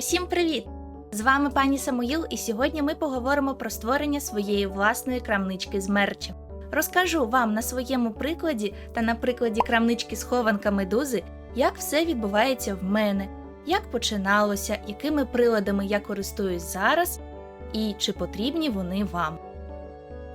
Усім привіт! З вами пані Самуїл, і сьогодні ми поговоримо про створення своєї власної крамнички з мерчем. Розкажу вам на своєму прикладі та на прикладі крамнички схованка медузи, як все відбувається в мене, як починалося, якими приладами я користуюсь зараз і чи потрібні вони вам.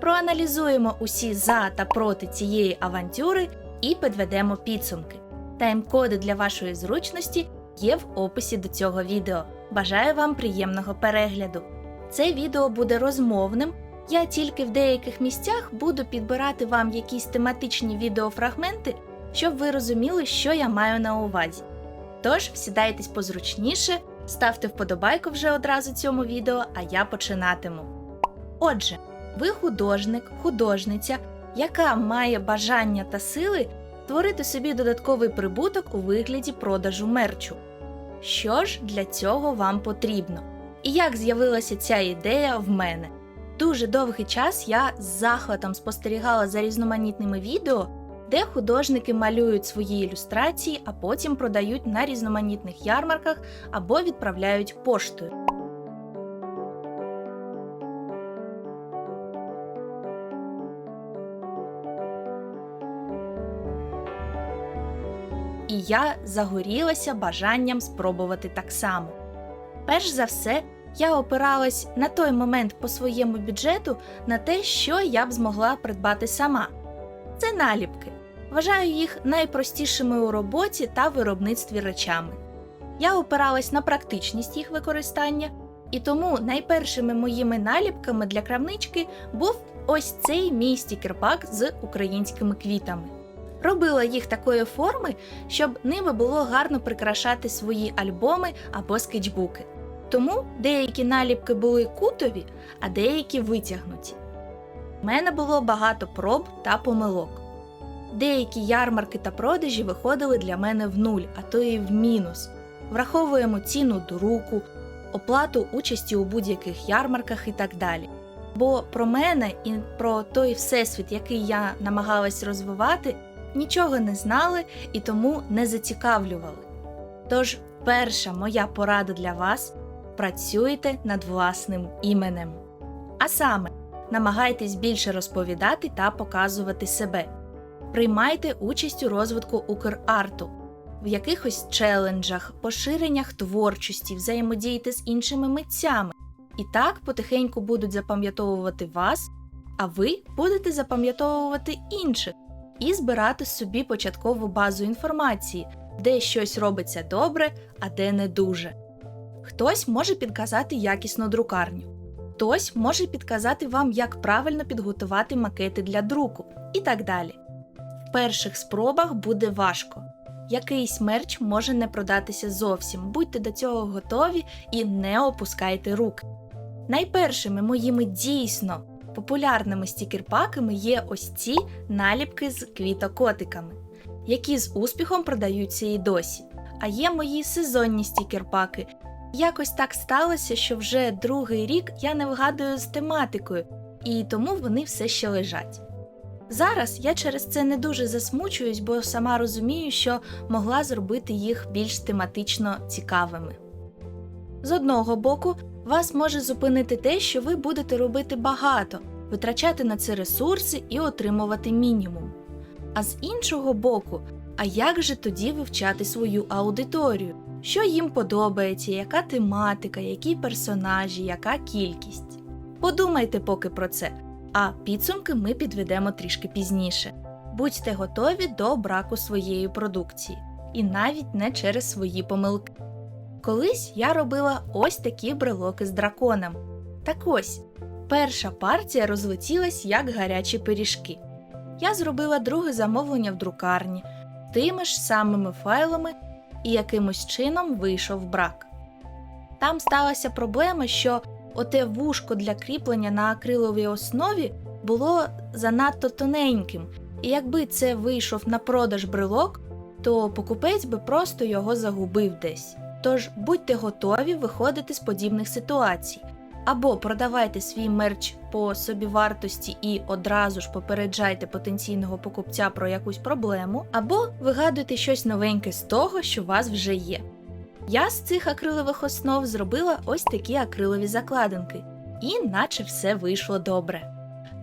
Проаналізуємо усі за та проти цієї авантюри і підведемо підсумки. Тайм-коди для вашої зручності є в описі до цього відео. Бажаю вам приємного перегляду. Це відео буде розмовним. Я тільки в деяких місцях буду підбирати вам якісь тематичні відеофрагменти, щоб ви розуміли, що я маю на увазі. Тож сідайтесь позручніше, ставте вподобайку вже одразу цьому відео, а я починатиму. Отже, ви художник, художниця, яка має бажання та сили створити собі додатковий прибуток у вигляді продажу мерчу. Що ж для цього вам потрібно? І як з'явилася ця ідея в мене? Дуже довгий час я з захватом спостерігала за різноманітними відео, де художники малюють свої ілюстрації, а потім продають на різноманітних ярмарках або відправляють поштою. Я загорілася бажанням спробувати так само. Перш за все, я опиралась на той момент по своєму бюджету на те, що я б змогла придбати сама. Це наліпки. Вважаю їх найпростішими у роботі та виробництві речами. Я опиралась на практичність їх використання, і тому найпершими моїми наліпками для крамнички був ось цей мій стікерпак з українськими квітами. Робила їх такої форми, щоб ними було гарно прикрашати свої альбоми або скетчбуки. Тому деякі наліпки були кутові, а деякі витягнуті. У мене було багато проб та помилок. Деякі ярмарки та продажі виходили для мене в нуль, а то і в мінус. Враховуємо ціну друку, оплату участі у будь-яких ярмарках і так далі. Бо про мене і про той всесвіт, який я намагалась розвивати, нічого не знали і тому не зацікавлювали. Тож, перша моя порада для вас працюйте над власним іменем. А саме, намагайтесь більше розповідати та показувати себе. Приймайте участь у розвитку Украрту, в якихось челенджах, поширеннях творчості, взаємодійте з іншими митцями. І так потихеньку будуть запам'ятовувати вас, а ви будете запам'ятовувати інших і збирати собі початкову базу інформації, де щось робиться добре, а де не дуже. Хтось може підказати якісну друкарню, хтось може підказати вам, як правильно підготувати макети для друку і так далі. В перших спробах буде важко. Якийсь мерч може не продатися зовсім, будьте до цього готові і не опускайте руки. Найпершими моїми дійсно популярними стікерпаками є ось ці наліпки з квітокотиками, які з успіхом продаються і досі. А є мої сезонні стікерпаки. Якось так сталося, що вже другий рік я не вгадую з тематикою, і тому вони все ще лежать. Зараз я через це не дуже засмучуюсь, бо сама розумію, що могла зробити їх більш тематично цікавими. З одного боку, вас може зупинити те, що ви будете робити багато, витрачати на це ресурси і отримувати мінімум. А з іншого боку, а як же тоді вивчати свою аудиторію? Що їм подобається, яка тематика, які персонажі, яка кількість? Подумайте поки про це, а підсумки ми підведемо трішки пізніше. Будьте готові до браку своєї продукції, і навіть не через свої помилки. Колись я робила ось такі брелоки з драконом. Так ось, перша партія розлетілась як гарячі пиріжки. Я зробила друге замовлення в друкарні тими ж самими файлами і якимось чином вийшов брак. Там сталася проблема, що оте вушко для кріплення на акриловій основі було занадто тоненьким, і якби це вийшов на продаж брелок, то покупець би просто його загубив десь. Тож будьте готові виходити з подібних ситуацій. Або продавайте свій мерч по собівартості і одразу ж попереджайте потенційного покупця про якусь проблему, або вигадуйте щось новеньке з того, що у вас вже є. Я з цих акрилових основ зробила ось такі акрилові закладинки, і наче все вийшло добре.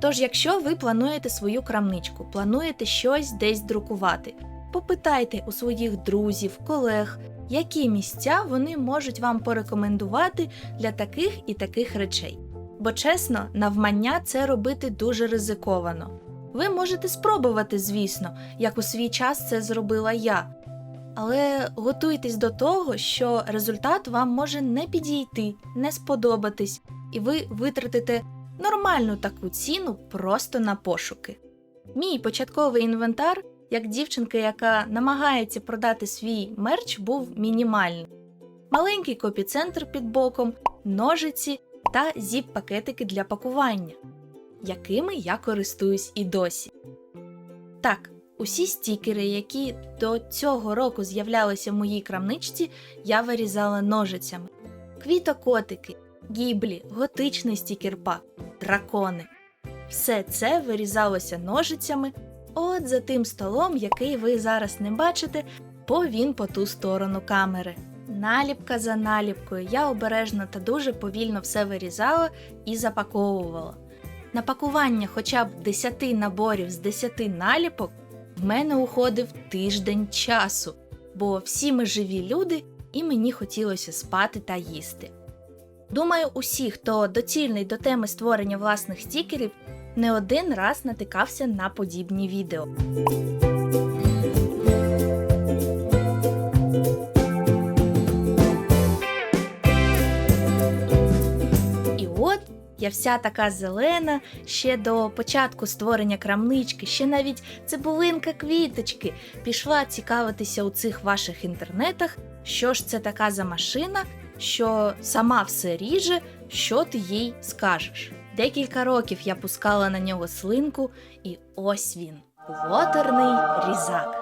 Тож, якщо ви плануєте свою крамничку, плануєте щось десь друкувати, попитайте у своїх друзів, колег, які місця вони можуть вам порекомендувати для таких і таких речей. Бо чесно, навмання це робити дуже ризиковано. Ви можете спробувати, звісно, як у свій час це зробила я. Але готуйтесь до того, що результат вам може не підійти, не сподобатись, і ви витратите нормальну таку ціну просто на пошуки. Мій початковий інвентар, як дівчинка, яка намагається продати свій мерч, був мінімальний. Маленький копіцентр під боком, ножиці та зіп-пакетики для пакування, якими я користуюсь і досі. Так, усі стікери, які до цього року з'являлися в моїй крамничці, я вирізала ножицями. Квітокотики, гіблі, готичний стікерпак, дракони. Все це вирізалося ножицями, от за тим столом, який ви зараз не бачите, бо він по ту сторону камери. Наліпка за наліпкою я обережно та дуже повільно все вирізала і запаковувала. На пакування хоча б 10 наборів з 10 наліпок в мене уходив тиждень часу, бо всі ми живі люди і мені хотілося спати та їсти. Думаю, усі, хто доцільний до теми створення власних стікерів, не один раз натикався на подібні відео. І от я вся така зелена, ще до початку створення крамнички, ще навіть цибулинка квіточки, пішла цікавитися у цих ваших інтернетах, що ж це така за машина, що сама все ріже, що ти їй скажеш. Декілька років я пускала на нього слинку, і ось він плотерний різак.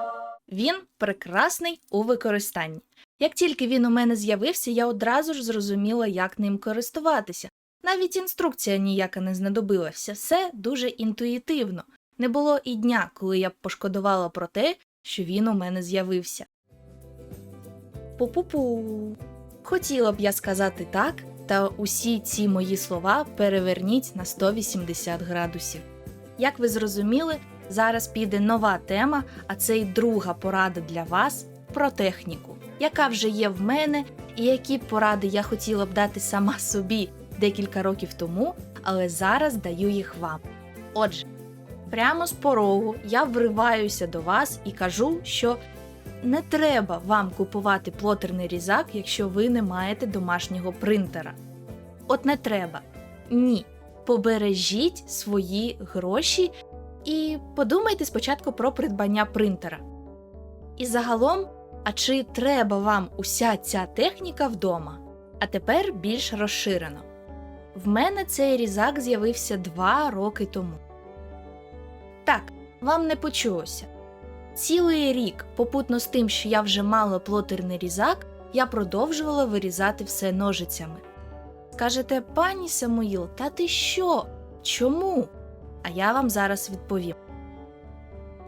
Він прекрасний у використанні. Як тільки він у мене з'явився, я одразу ж зрозуміла, як ним користуватися. Навіть інструкція ніяка не знадобилася, все дуже інтуїтивно. Не було і дня, коли я б пошкодувала про те, що він у мене з'явився. Пу-пу-пу. Хотіла б я сказати так, та усі ці мої слова переверніть на 180 градусів. Як ви зрозуміли, зараз піде нова тема, а це й друга порада для вас про техніку, яка вже є в мене, і які поради я хотіла б дати сама собі декілька років тому, але зараз даю їх вам. Отже, прямо з порогу я вриваюся до вас і кажу, що не треба вам купувати плотерний різак, якщо ви не маєте домашнього принтера. От не треба. Ні. Побережіть свої гроші і подумайте спочатку про придбання принтера. І загалом, а чи треба вам уся ця техніка вдома? А тепер більш розширено. В мене цей різак з'явився два роки тому. Так, вам не почулося. Цілий рік, попутно з тим, що я вже мала плотерний різак, я продовжувала вирізати все ножицями. Скажете, пані Самуїл, та ти що? Чому? А я вам зараз відповім.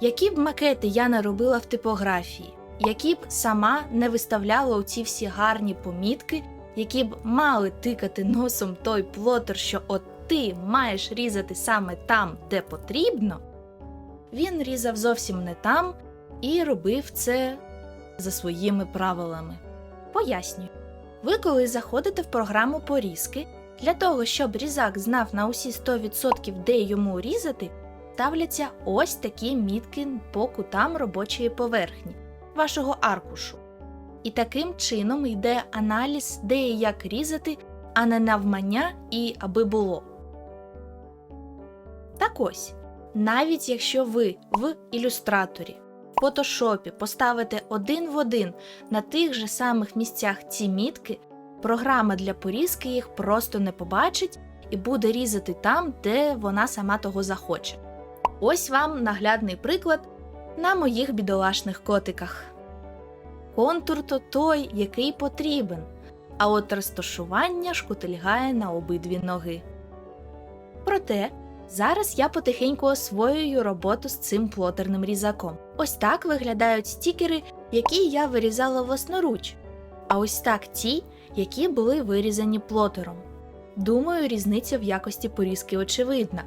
Які б макети я не робила в типографії, які б сама не виставляла у ці всі гарні помітки, які б мали тикати носом той плотер, що от ти маєш різати саме там, де потрібно, він різав зовсім не там і робив це за своїми правилами. Пояснюю. Ви, коли заходите в програму порізки, для того, щоб різак знав на усі 100% де йому різати, ставляться ось такі мітки по кутам робочої поверхні вашого аркушу. І таким чином йде аналіз, де і як різати, а не навмання і аби було. Так ось, навіть якщо ви в ілюстраторі, фотошопі поставите один в один на тих же самих місцях ці мітки, програма для порізки їх просто не побачить і буде різати там, де вона сама того захоче. Ось вам наглядний приклад на моїх бідолашних котиках. Контур то той, який потрібен, а от розташування шкутильгає на обидві ноги. Проте зараз я потихеньку освоюю роботу з цим плотерним різаком. Ось так виглядають стікери, які я вирізала власноруч. а ось так ті, які були вирізані плотером. Думаю, різниця в якості порізки очевидна,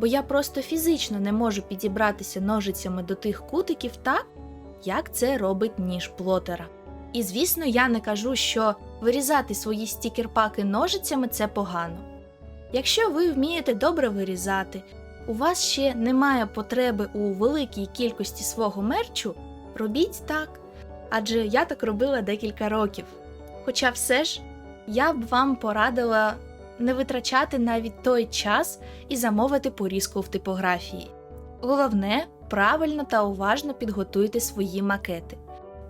бо я просто фізично не можу підібратися ножицями до тих кутиків так, як це робить ніж плотера. І звісно, я не кажу, що вирізати свої стікер-паки ножицями це погано. Якщо ви вмієте добре вирізати, у вас ще немає потреби у великій кількості свого мерчу, робіть так. Адже я так робила декілька років. Хоча все ж я б вам порадила не витрачати навіть той час і замовити порізку в типографії. Головне, правильно та уважно підготуйте свої макети,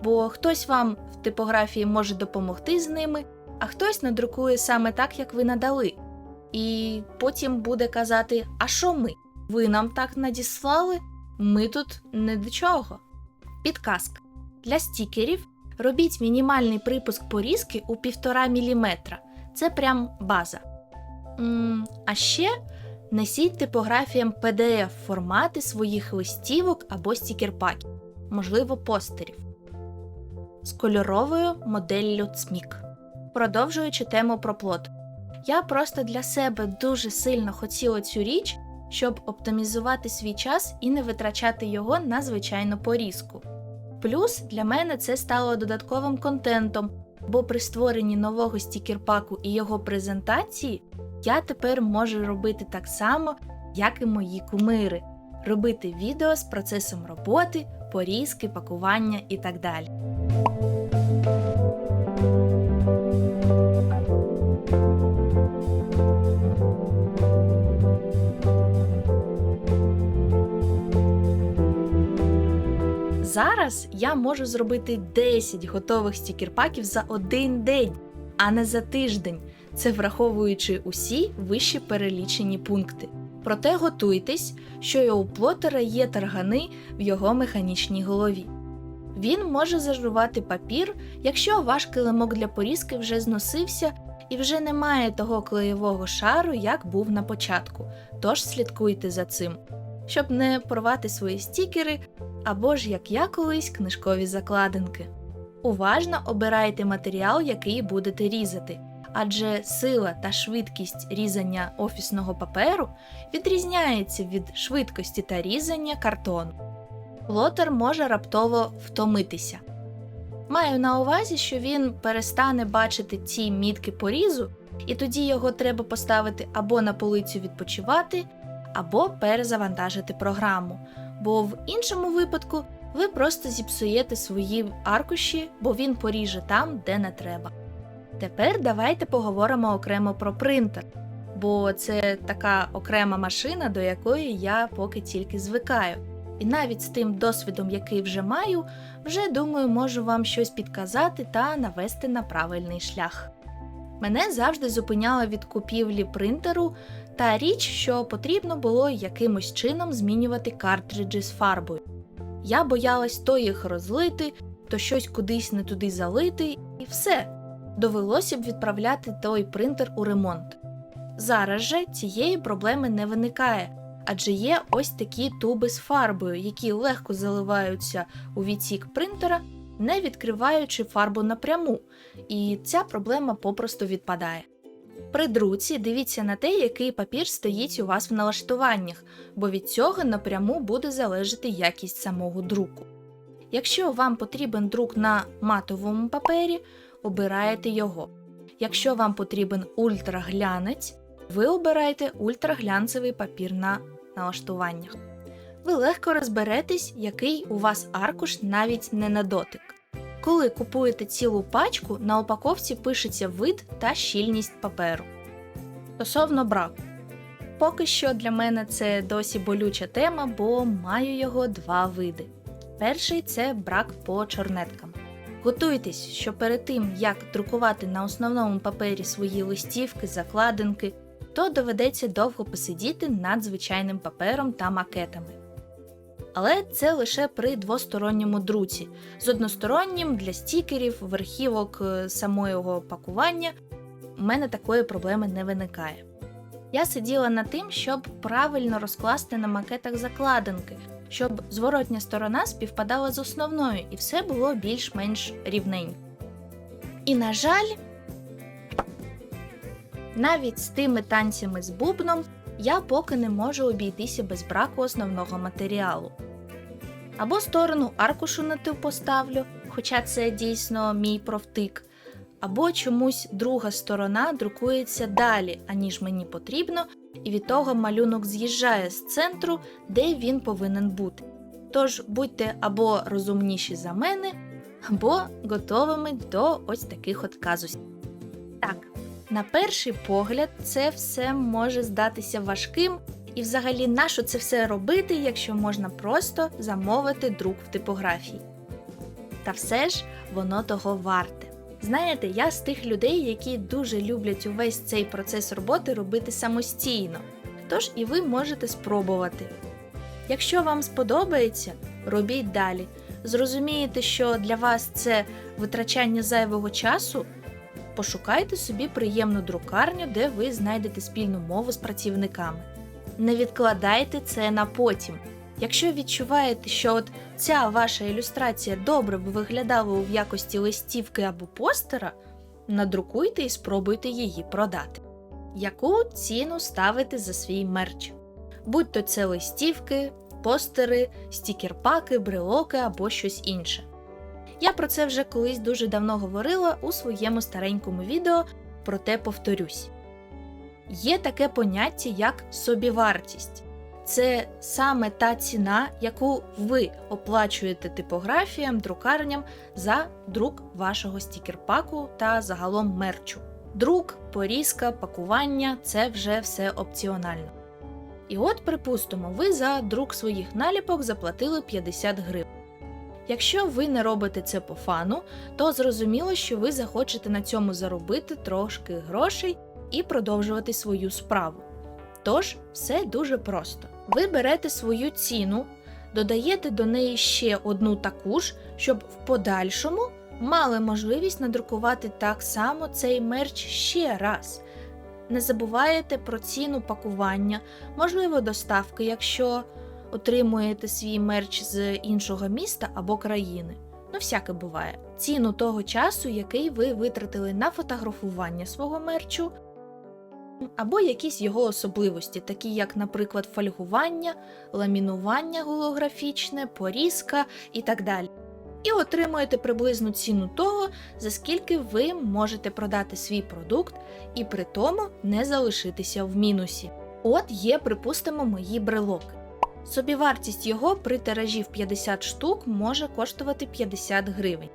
бо хтось вам в типографії може допомогти з ними, а хтось надрукує саме так, як ви надали. І потім буде казати: А що ми? Ви нам так надіслали? Ми тут не до чого. Підказка. Для стікерів робіть мінімальний припуск порізки у 1,5 мм. Це прям база. а ще несіть типографіям PDF формати своїх листівок або стікерпаків, можливо, постерів. З кольоровою моделлю CMYK. Продовжуючи тему про плот. Я просто для себе дуже сильно хотіла цю річ, щоб оптимізувати свій час і не витрачати його на звичайну порізку. Плюс для мене це стало додатковим контентом, бо при створенні нового стікерпаку і його презентації я тепер можу робити так само, як і мої кумири, робити відео з процесом роботи, порізки, пакування і так далі. Зараз я можу зробити 10 готових стікерпаків за один день, а не за тиждень. Це враховуючи усі вищі перелічені пункти. Проте готуйтесь, що і у плотера є таргани в його механічній голові. Він може зажувати папір, якщо ваш килимок для порізки вже зносився і вже немає того клеєвого шару, як був на початку. Тож слідкуйте за цим, щоб не порвати свої стікери або ж, як я колись, книжкові закладинки. Уважно обирайте матеріал, який будете різати, адже сила та швидкість різання офісного паперу відрізняється від швидкості та різання картону. Плотер може раптово втомитися. Маю на увазі, що він перестане бачити ці мітки порізу, і тоді його треба поставити або на полицю відпочивати, або перезавантажити програму, бо в іншому випадку ви просто зіпсуєте свої аркуші, бо він поріже там, де не треба. Тепер давайте поговоримо окремо про принтер, бо це така окрема машина, до якої я поки тільки звикаю. І навіть з тим досвідом, який вже маю, вже думаю, можу вам щось підказати та навести на правильний шлях. Мене завжди зупиняла від купівлі принтеру та річ, що потрібно було якимось чином змінювати картриджі з фарбою. Я боялась то їх розлити, то щось кудись не туди залити, і все. Довелося б відправляти той принтер у ремонт. Зараз же цієї проблеми не виникає, адже є ось такі туби з фарбою, які легко заливаються у відсік принтера, не відкриваючи фарбу напряму, і ця проблема попросту відпадає. При друці дивіться на те, який папір стоїть у вас в налаштуваннях, бо від цього напряму буде залежати якість самого друку. Якщо вам потрібен друк на матовому папері, обираєте його. Якщо вам потрібен ультраглянець, ви обираєте ультраглянцевий папір на налаштуваннях. Ви легко розберетесь, який у вас аркуш навіть не на дотик. Коли купуєте цілу пачку, на упаковці пишеться вид та щільність паперу. Стосовно браку. Поки що для мене це досі болюча тема, бо маю його два види. Перший це брак по чорнеткам. Готуйтесь, що перед тим, як друкувати на основному папері свої листівки, закладинки, то доведеться довго посидіти над звичайним папером та макетами. Але це лише при двосторонньому друці. З одностороннім для стікерів, верхівок е, самого пакування у мене такої проблеми не виникає. Я сиділа над тим, щоб правильно розкласти на макетах закладинки, щоб зворотня сторона співпадала з основною і все було більш-менш рівненько. І, на жаль, навіть з тими танцями з бубном я поки не можу обійтися без браку основного матеріалу. Або сторону аркушу на тил поставлю, хоча це дійсно мій профтик, або чомусь друга сторона друкується далі, аніж мені потрібно, і від того малюнок з'їжджає з центру, де він повинен бути. Тож будьте або розумніші за мене, або готовими до ось таких от казусів. На перший погляд, це все може здатися важким, і взагалі нащо це все робити, якщо можна просто замовити друк в типографії. Та все ж воно того варте. Знаєте, я з тих людей, які дуже люблять увесь цей процес роботи робити самостійно. Тож і ви можете спробувати. Якщо вам сподобається, робіть далі. Зрозумієте, що для вас це витрачання зайвого часу. Пошукайте собі приємну друкарню, де ви знайдете спільну мову з працівниками. Не відкладайте це на потім. Якщо відчуваєте, що от ця ваша ілюстрація добре б виглядала у якості листівки або постера, надрукуйте і спробуйте її продати. Яку ціну ставити за свій мерч? Будь то це листівки, постери, стікерпаки, брелоки або щось інше. Я про це вже колись дуже давно говорила у своєму старенькому відео, проте повторюсь. Є таке поняття як собівартість. Це саме та ціна, яку ви оплачуєте типографіям, друкарням за друк вашого стікерпаку та загалом мерчу. Друк, порізка, пакування це вже все опціонально. І от, припустимо, ви за друк своїх наліпок заплатили 50 гривень. Якщо ви не робите це по фану, то зрозуміло, що ви захочете на цьому заробити трошки грошей і продовжувати свою справу. Тож, все дуже просто. Ви берете свою ціну, додаєте до неї ще одну таку ж, щоб в подальшому мали можливість надрукувати так само цей мерч ще раз. Не забуваєте про ціну пакування, можливо, доставки, якщо отримуєте свій мерч з іншого міста або країни. Ну, всяке буває. Ціну того часу, який ви витратили на фотографування свого мерчу, або якісь його особливості, такі як, наприклад, фольгування, ламінування голографічне, порізка і так далі. І отримуєте приблизну ціну того, за скільки ви можете продати свій продукт і при тому не залишитися в мінусі. От є, припустимо, мої брелоки. Собівартість його при тиражі в 50 штук може коштувати 50 гривень.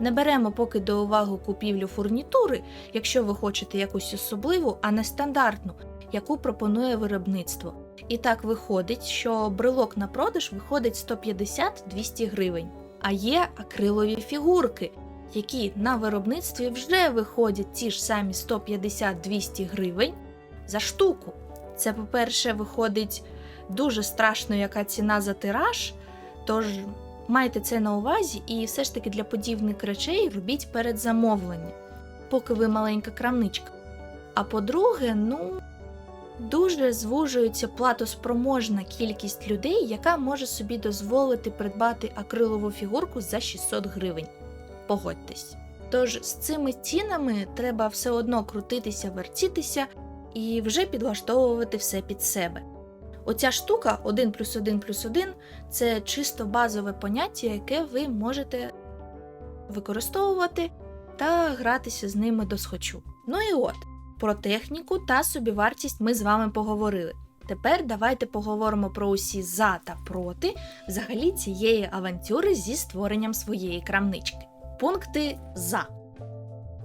Не беремо поки до уваги купівлю фурнітури, якщо ви хочете якусь особливу, а не стандартну, яку пропонує виробництво. І так виходить, що брелок на продаж виходить 150-200 гривень. А є акрилові фігурки, які на виробництві вже виходять ті ж самі 150-200 гривень за штуку. Це, по-перше, виходить дуже страшно, яка ціна за тираж. Тож майте це на увазі і все ж таки для подібних речей робіть перед замовленням, поки ви маленька крамничка. А по-друге, ну дуже звужується платоспроможна кількість людей, яка може собі дозволити придбати акрилову фігурку за 600 гривень. Погодьтесь. Тож з цими цінами треба все одно крутитися, вертітися і вже підлаштовувати все під себе. Оця штука 1 плюс 1 плюс 1 це чисто базове поняття, яке ви можете використовувати та гратися з ними до схочу. Ну і от, про техніку та собівартість ми з вами поговорили. Тепер давайте поговоримо про усі за та проти взагалі цієї авантюри зі створенням своєї крамнички. Пункти за.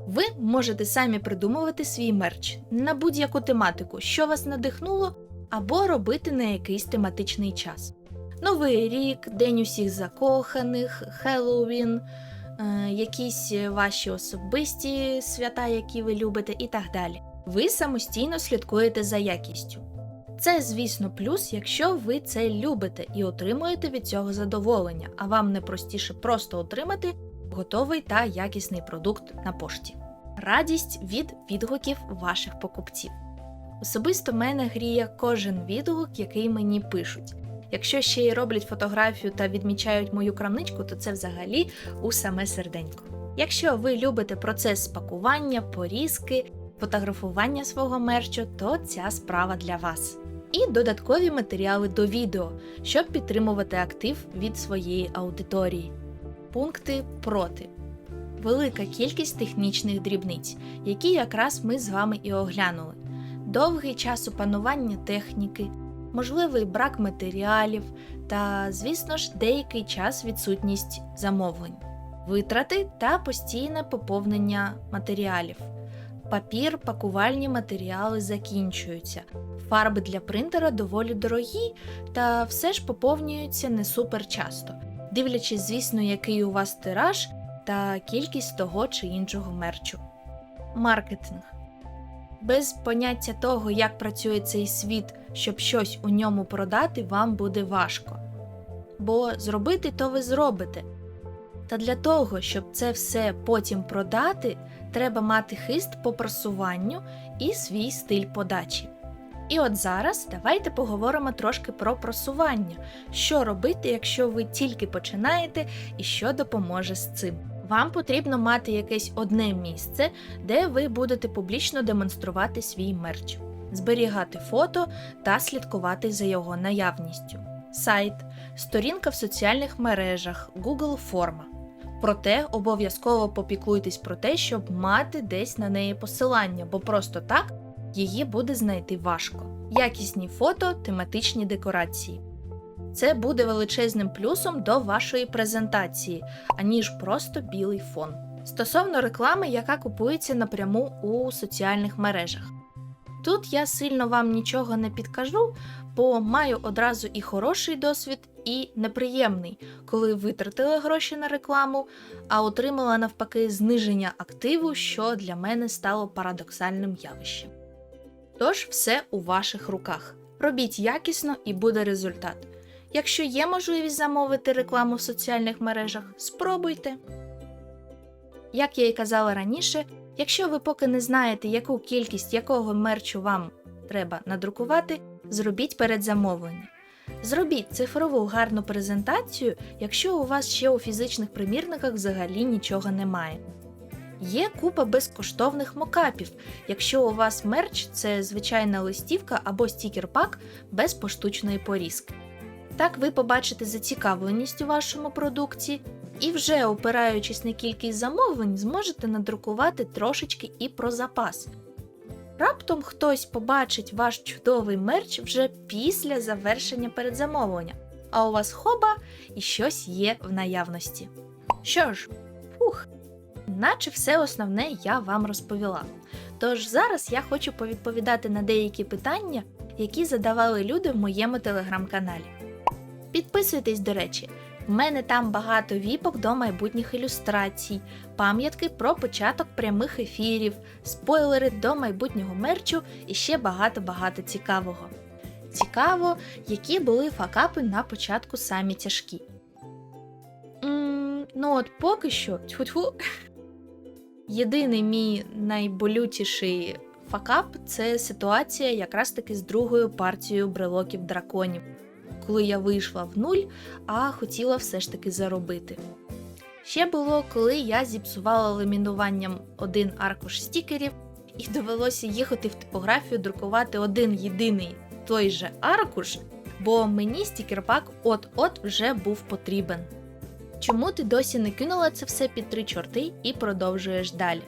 Ви можете самі придумувати свій мерч на будь-яку тематику, що вас надихнуло, або робити на якийсь тематичний час. Новий рік, День усіх закоханих, Хеллоуін, е, якісь ваші особисті свята, які ви любите, і так далі. Ви самостійно слідкуєте за якістю. Це, звісно, плюс, якщо ви це любите і отримуєте від цього задоволення, а вам не простіше просто отримати готовий та якісний продукт на пошті. Радість від відгуків ваших покупців. Особисто мене гріє кожен відгук, який мені пишуть. Якщо ще й роблять фотографію та відмічають мою крамничку, то це взагалі у саме серденько. Якщо ви любите процес спакування, порізки, фотографування свого мерчу, то ця справа для вас. І додаткові матеріали до відео, щоб підтримувати актив від своєї аудиторії. Пункти проти. Велика кількість технічних дрібниць, які якраз ми з вами і оглянули. Довгий час опанування техніки, можливий брак матеріалів та, звісно ж, деякий час відсутність замовлень, витрати та постійне поповнення матеріалів. Папір, пакувальні матеріали закінчуються. Фарби для принтера доволі дорогі, та все ж поповнюються не супер часто, дивлячись, звісно, який у вас тираж та кількість того чи іншого мерчу. Маркетинг. Без поняття того, як працює цей світ, щоб щось у ньому продати, вам буде важко. Бо зробити то ви зробите. Та для того, щоб це все потім продати, треба мати хист по просуванню і свій стиль подачі. І от зараз давайте поговоримо трошки про просування, що робити, якщо ви тільки починаєте і що допоможе з цим. Вам потрібно мати якесь одне місце, де ви будете публічно демонструвати свій мерч, зберігати фото та слідкувати за його наявністю. Сайт, сторінка в соціальних мережах, Google форма. Проте обов'язково попіклуйтесь про те, щоб мати десь на неї посилання, бо просто так її буде знайти важко. Якісні фото, тематичні декорації. Це буде величезним плюсом до вашої презентації, аніж просто білий фон. Стосовно реклами, яка купується напряму у соціальних мережах. Тут я сильно вам нічого не підкажу, бо маю одразу і хороший досвід, і неприємний, коли витратила гроші на рекламу, а отримала навпаки зниження активу, що для мене стало парадоксальним явищем. Тож все у ваших руках. Робіть якісно і буде результат. Якщо є можливість замовити рекламу в соціальних мережах, спробуйте. Як я і казала раніше, якщо ви поки не знаєте, яку кількість якого мерчу вам треба надрукувати, зробіть передзамовлення. Зробіть цифрову гарну презентацію, якщо у вас ще у фізичних примірниках взагалі нічого немає. Є купа безкоштовних мокапів, якщо у вас мерч це звичайна листівка або стікер-пак без поштучної порізки. Так ви побачите зацікавленість у вашому продукті і вже опираючись на кількість замовлень, зможете надрукувати трошечки і про запас. Раптом хтось побачить ваш чудовий мерч вже після завершення передзамовлення, а у вас хоба і щось є в наявності. Що ж, фух, наче все основне я вам розповіла. Тож зараз я хочу повідповідати на деякі питання, які задавали люди в моєму телеграм-каналі. Підписуйтесь, до речі, в мене там багато віпок до майбутніх ілюстрацій, пам'ятки про початок прямих ефірів, спойлери до майбутнього мерчу і ще багато-багато цікавого. Цікаво, які були факапи на початку самі тяжкі. м ну от поки що, тьфу-тьфу, єдиний мій найболютіший факап це ситуація якраз таки з другою партією брелоків драконів коли я вийшла в нуль, а хотіла все ж таки заробити. Ще було, коли я зіпсувала ламінуванням один аркуш стікерів, і довелося їхати в типографію друкувати один єдиний той же аркуш, бо мені стікерпак от-от вже був потрібен. Чому ти досі не кинула це все під три чорти і продовжуєш далі?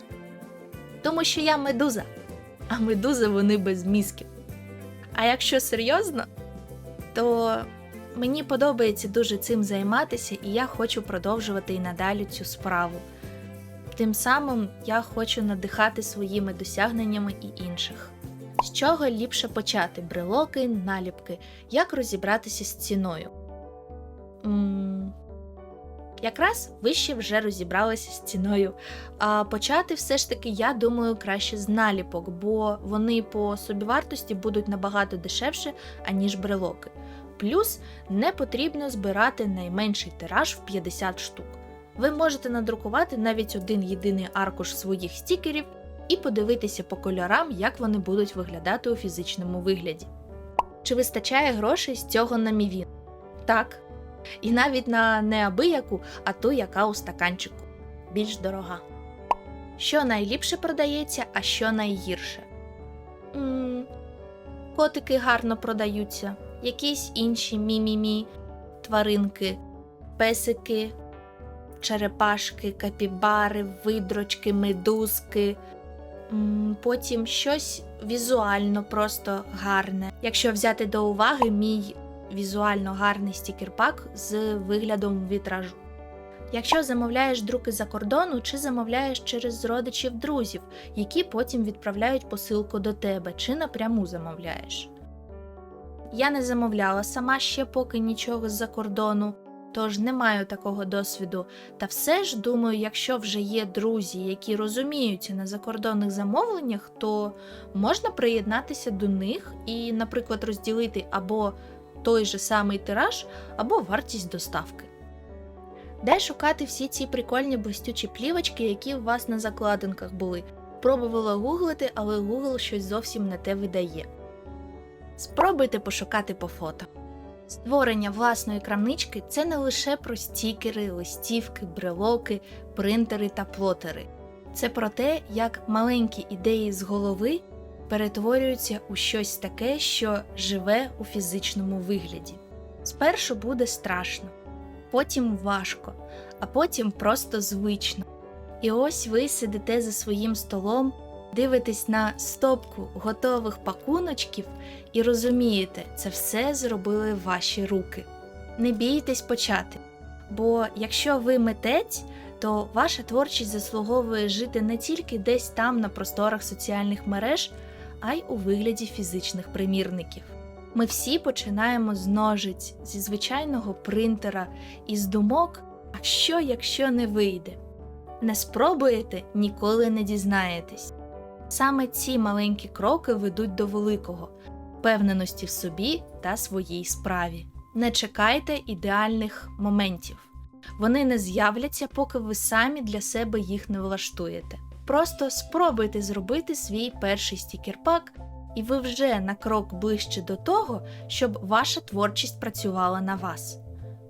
Тому що я медуза, а медузи вони без мізків. А якщо серйозно, то мені подобається дуже цим займатися, і я хочу продовжувати і надалі цю справу. Тим самим я хочу надихати своїми досягненнями і інших. З чого ліпше почати брелоки, наліпки, як розібратися з ціною? Якраз ви ще вже розібралися з ціною. А почати все ж таки, я думаю, краще з наліпок, бо вони по собівартості будуть набагато дешевше, аніж брелоки. Плюс не потрібно збирати найменший тираж в 50 штук. Ви можете надрукувати навіть один єдиний аркуш своїх стікерів і подивитися по кольорам, як вони будуть виглядати у фізичному вигляді. Чи вистачає грошей з цього на мівін? Так. І навіть на неабияку, а ту, яка у стаканчику. більш дорога. Що найліпше продається, а що найгірше? м котики гарно продаються, якісь інші мі-мі-мі, тваринки, песики, черепашки, капібари, видрочки, медузки. М, Потім щось візуально просто гарне. Якщо взяти до уваги мій візуально гарний стікерпак з виглядом вітражу. Якщо замовляєш друки за кордону чи замовляєш через родичів друзів, які потім відправляють посилку до тебе, чи напряму замовляєш. Я не замовляла сама ще поки нічого з-за кордону, тож не маю такого досвіду. Та все ж думаю, якщо вже є друзі, які розуміються на закордонних замовленнях, то можна приєднатися до них і, наприклад, розділити або той же самий тираж, або вартість доставки. Де шукати всі ці прикольні блистючі плівочки, які у вас на закладинках були? Пробувала гуглити, але Google щось зовсім не те видає. Спробуйте пошукати по фото. Створення власної крамнички це не лише про стікери, листівки, брелоки, принтери та плотери. Це про те, як маленькі ідеї з голови перетворюються у щось таке, що живе у фізичному вигляді. Спершу буде страшно, потім важко, а потім просто звично. І ось ви сидите за своїм столом, дивитесь на стопку готових пакуночків і розумієте, це все зробили ваші руки. Не бійтесь почати, бо якщо ви митець, то ваша творчість заслуговує жити не тільки десь там на просторах соціальних мереж, а й у вигляді фізичних примірників. Ми всі починаємо з ножиць, зі звичайного принтера і з думок, а що якщо не вийде? Не спробуєте, ніколи не дізнаєтесь. Саме ці маленькі кроки ведуть до великого впевненості в собі та своїй справі. Не чекайте ідеальних моментів. Вони не з'являться, поки ви самі для себе їх не влаштуєте. Просто спробуйте зробити свій перший стікерпак, і ви вже на крок ближче до того, щоб ваша творчість працювала на вас.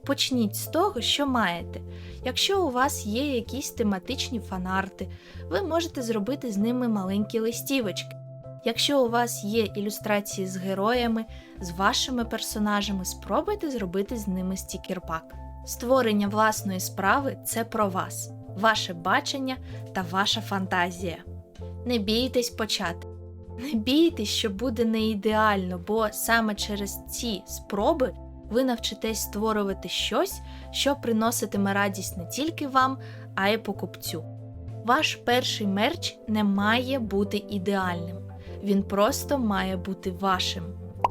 Почніть з того, що маєте. Якщо у вас є якісь тематичні фанарти, ви можете зробити з ними маленькі листівочки. Якщо у вас є ілюстрації з героями, з вашими персонажами, спробуйте зробити з ними стікерпак. Створення власної справи це про вас, ваше бачення та ваша фантазія. Не бійтесь почати. Не бійтесь, що буде не ідеально, бо саме через ці спроби ви навчитесь створювати щось, що приноситиме радість не тільки вам, а й покупцю. Ваш перший мерч не має бути ідеальним, він просто має бути вашим.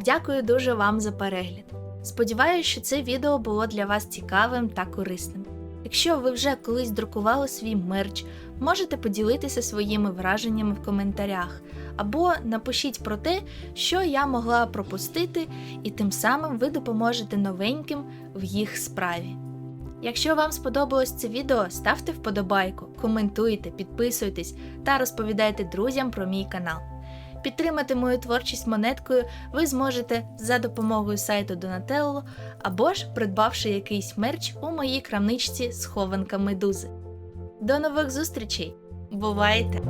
Дякую дуже вам за перегляд. Сподіваюся, що це відео було для вас цікавим та корисним. Якщо ви вже колись друкували свій мерч, можете поділитися своїми враженнями в коментарях, або напишіть про те, що я могла пропустити, і тим самим ви допоможете новеньким в їх справі. Якщо вам сподобалось це відео, ставте вподобайку, коментуйте, підписуйтесь та розповідайте друзям про мій канал. Підтримати мою творчість монеткою ви зможете за допомогою сайту Donatello або ж придбавши якийсь мерч у моїй крамничці схованка медузи. До нових зустрічей! Бувайте!